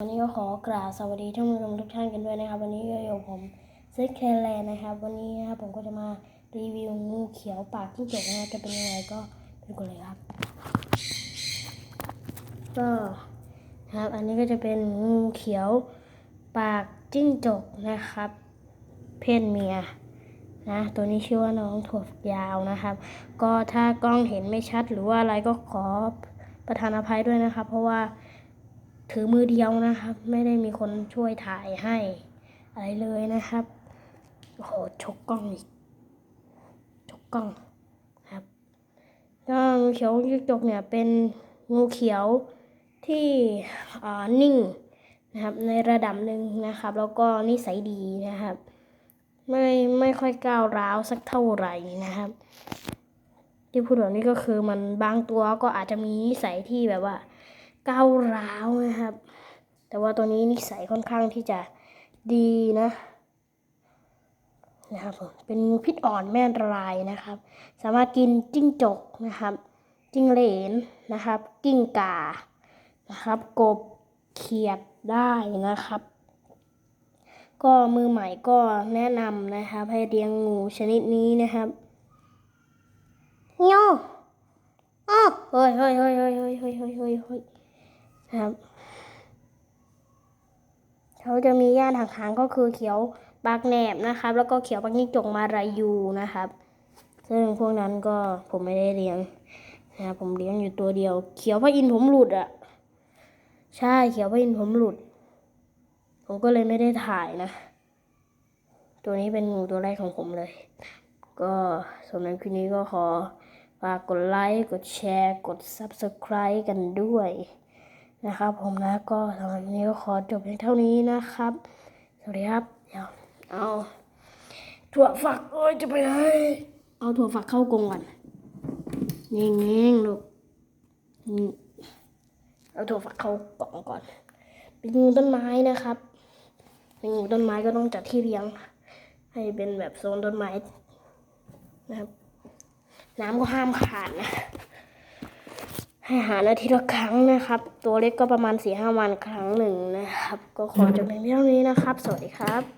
วันนี้ก็ขอกราบสวัสดีท่านผู้ชมทุกท่านกันด้วยนะครับ วันนี้ก็อยู่ผมซิกแคลแลนด์นะครับ วันนี้นะครับผมก็จะมารีวิวงูเขียวปากจิ้งจกนะครับจะเป็นยังไงก็ไปดูกันเลยครับ ก็ครับอันนี้ก็จะเป็นงูเขียวปากจิ้งจกนะครับ เพศเมียนะตัวนี้ชื่อว่าน้องถั่วยาวนะครับ ก็ถ้ากล้องเห็นไม่ชัดหรือว่าอะไรก็ขอประทานอภัยด้วยนะครับ เพราะว่า ถือมือเดียวนะครับ ไม่ได้มีคนช่วยถ่ายให้ อะไรเลยนะครับโอ้โหชกกล้องอีกชกกล้องครับก็งูเขียวจิ้งจกเนี่ยเป็นงูเขียวที่อ่านิ่งนะครับ ในระดับหนึ่งนะครับ แล้วก็นิสัยดีนะครับ ไม่ไม่ค่อยก้าวร้าวสักเท่าไหร่นะครับ ที่พูดแบบนี้ก็คือมันบางตัวก็อาจจะมีนิสัยที่แบบว่า ก้าวร้าวนะครับ แต่ว่าตัวนี้นิสัยค่อนข้างที่จะดีนะนะครับผมเป็นงูพิษอ่อนแม่อันตรายนะครับ สามารถกินจิ้งจกนะครับ จิ้งเหลนนะครับ กิ้งก่านะครับ กบเขียดได้นะครับ ก็มือใหม่ก็แนะนำนะครับ ให้เลี้ยงงูชนิดนี้นะครับเฮียอ้อเฮ้ยเฮ้ยเฮ้ยเฮ้ยเฮ้ยเฮ้ยเฮ้ย เฮ้ยเฮ้ยครับเขาจะมีย่านหางๆก็คือเขียวปากแหนบนะครับ แล้วก็เขียวปากนิ่งจกมารายูนะครับ ซึ่งพวกนั้นก็ผมไม่ได้เลี้ยงนะครับผมเลี้ยงอยู่ตัวเดียว เขียวพระอินผมหลุดอะใช่เขียวพระอินผมหลุด ผมก็เลยไม่ได้ถ่ายนะ ตัวนี้เป็นงูตัวแรกของผมเลย ก็สำหรับคลิปนี้ก็ขอฝากกดไลค์ กดแชร์ กด Subscribe กันด้วย นะครับ ผมนะก็สำหรับนนี้ก็ขอจบเพียงเท่านี้นะครับ สวัสดีครับเดี๋ยวเอาถั่วฝักโอ้ยจะไปไหนเอาถั่วฝักเข้ากรงก่อนนี่เงี้งลูกเอาถั่วฝักเข้ากล่องก่อน เป็นงูต้นไม้นะครับ เป็นงูต้นไม้ก็ต้องจัดที่เลี้ยง ให้เป็นแบบโซนต้นไม้นะครับ น้ำก็ห้ามขาดนะ ให้หารอาทิตย์ละครั้งนะครับ ตัวเล็กก็ประมาณสี่ห้าวันครั้งหนึ่งนะครับ ก็ขอจบเพียงเท่านี้นะครับ สวัสดีครับ